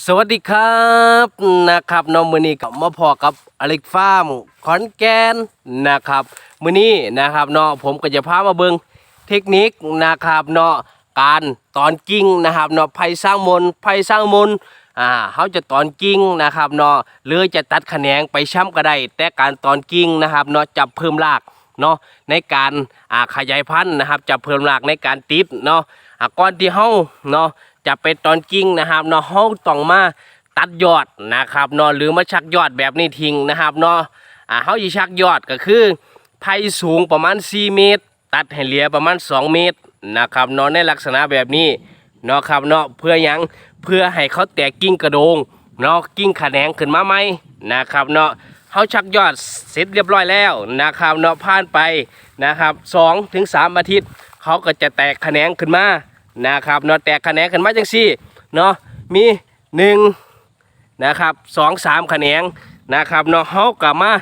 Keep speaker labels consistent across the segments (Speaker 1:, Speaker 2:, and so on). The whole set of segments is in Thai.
Speaker 1: สวัสดีครับนะครับน้องมือนี้กับมาพอกับอเล็กฟาร์มขอนแก่นนะครับมือนี้นะครับเนาะผมก็จะพามาเบิงเทคนิคนะครับเนาะการตอนกิ่งนะครับเนาะไผ่สร้างมนไผ่สร้างมนอ่าเขาจะตอนกิ่งนะครับเนาะหรือจะตัดแขนงไปช้ำก็ได้แต่การตอนกิ่งนะครับเนาะจะเพิ่มรากเนาะในการอ่าขยายพันธุ์นะครับจะเพิ่มรากในการติดเนาะก่อนที่เฮาเนาะ จะเป็นตอนกิ่งนะครับเนาะเฮาต้องมาตัดยอดนะครับเนาะหรือมาชักยอดแบบนี้ทิ้งนะครับเนาะอ่าเฮาสิชักยอดก็คือไผ่สูงประมาณ 4 เมตร ตัดให้เหลือประมาณ 2 เมตรนะครับเนาะในลักษณะแบบนี้เนาะครับเนาะเพื่อยังเพื่อให้เขาแตกกิ่งกระโดงเนาะกิ่งแขนงขึ้นมาไหมนะครับเนาะเฮาชักยอดเสร็จเรียบร้อยแล้วนะครับเนาะผ่านไปนะครับ2ถึง3อาทิตย์เขาก็จะแตกแขนงขึ้นมา นะครับเนาะแตกคะแนนขึ้นมาจังซี่เนาะมีหนึ่งนะครับสองสามคะแนนนะครับเนาะเฮากลับมา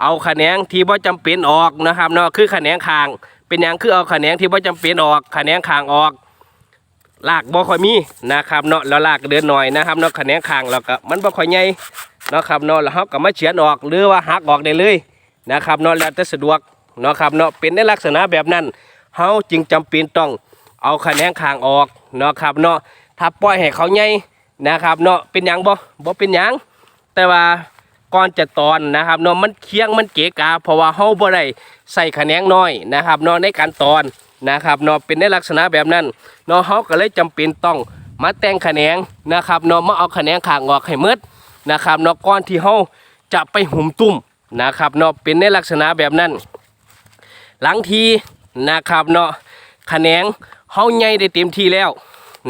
Speaker 1: เอาคะแนนที่บ่จำเป็นออกนะครับเนาะคือคะแนนคาง เป็นอย่างคือเอาคะแนนที่บ่จำเป็นออกคะแนนคางออกลากบ่ค่อยมีนะครับเนาะแล้วลากเดินหน่อยนะครับเนาะคะแนนคางแล้วก็มันบ่ค่อยใหญ่เนาะครับเนาะแล้วเฮาก็มาเฉือนออกหรือว่าหักออกได้เลยนะครับเนาะแล้วแต่สะดวกเนาะครับเนาะเป็นในลักษณะแบบนั้นเฮาจึงจำเป็นต้อง เอาคะแนนคางออกเนาะครับเนาะถ้าปล่อยให้เขาใหญ่นะครับเนาะเป็นหยังบ่บ่เป็นหยังแต่ว่าก่อนจะตอนนะครับเนาะมันเคียงมันเกะกาเพราะว่าเฮาบ่ได้ใส่คะแนนน้อยนะครับเนาะในการตอนนะครับเนาะเป็นในลักษณะแบบนั้นเนาะเฮาก็เลยจำเป็นต้องมาแต่งคะแนนนะครับเนาะมาเอาคะแนนคางออกให้หมดนะครับเนาะก่อนที่เฮาจะไปหุ่มตุ่มนะครับเนาะเป็นในลักษณะแบบนั้น หลังทีนะครับเนาะคะแนน เฮาใหญ่ได้เต็มที่แล้ว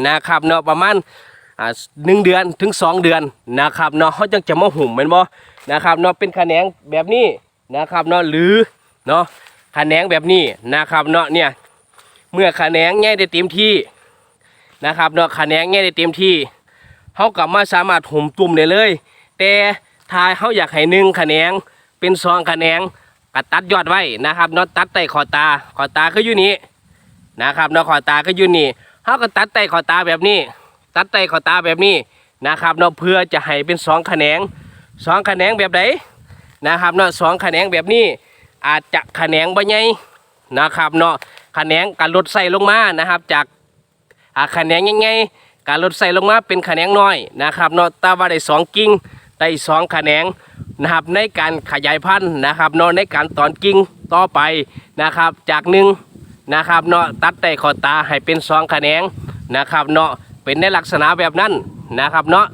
Speaker 1: นะครับเนาะประมาณอ่าหนึ่งเดือนถึงสองเดือนนะครับเนาะเขาจึงจะมาหุ่มแม่นบ่นะครับเนาะเป็นคะแนนแบบนี้นะครับเนาะหรือเนาะคะแนนแบบนี้นะครับเนาะเนี่ยเมื่อคะแนนใหญ่ได้เต็มที่นะครับเนาะคะแนนใหญ่ได้เต็มที่เขากลับมาสามารถหุ่มตุ่มได้เลย แต่ถ้าเขาอยากให้หนึ่งคะแนนเป็นสองคะแนนก็ตัดยอดไว้นะครับเนาะตัดใต้ขอตาขอตาคืออยู่นี้ นะครับเนาะขอตาคือยู่นี่เขาก็ตัดใต้ขอตาแบบนี้ ตัดใต้ขอตาแบบนี้นะครับเนาะเพื่อจะให้เป็นสองแขนงสองแขนงแบบไหนนะครับเนาะสองแขนงแบบนี้ อาจจะแขนงบ่ใหญ่นะครับเนาะแขนงการลดใส่ลงมานะครับจากแขนงยังไงการลดใส่ลงมาเป็นแขนงน้อยนะครับเนาะแตาว่าได้สองกิ่งได้สองแขนงนะครับในการขยายพันธุ์นะครับเนาะในการตอนกิ่งต่อไปนะครับจากหนึ่ง นะครับเนาะตัดแต่ขอตาให้เป็นสองแขนงนะครับเนาะเป็นในลักษณะแบบนั้นนะครับเนาะ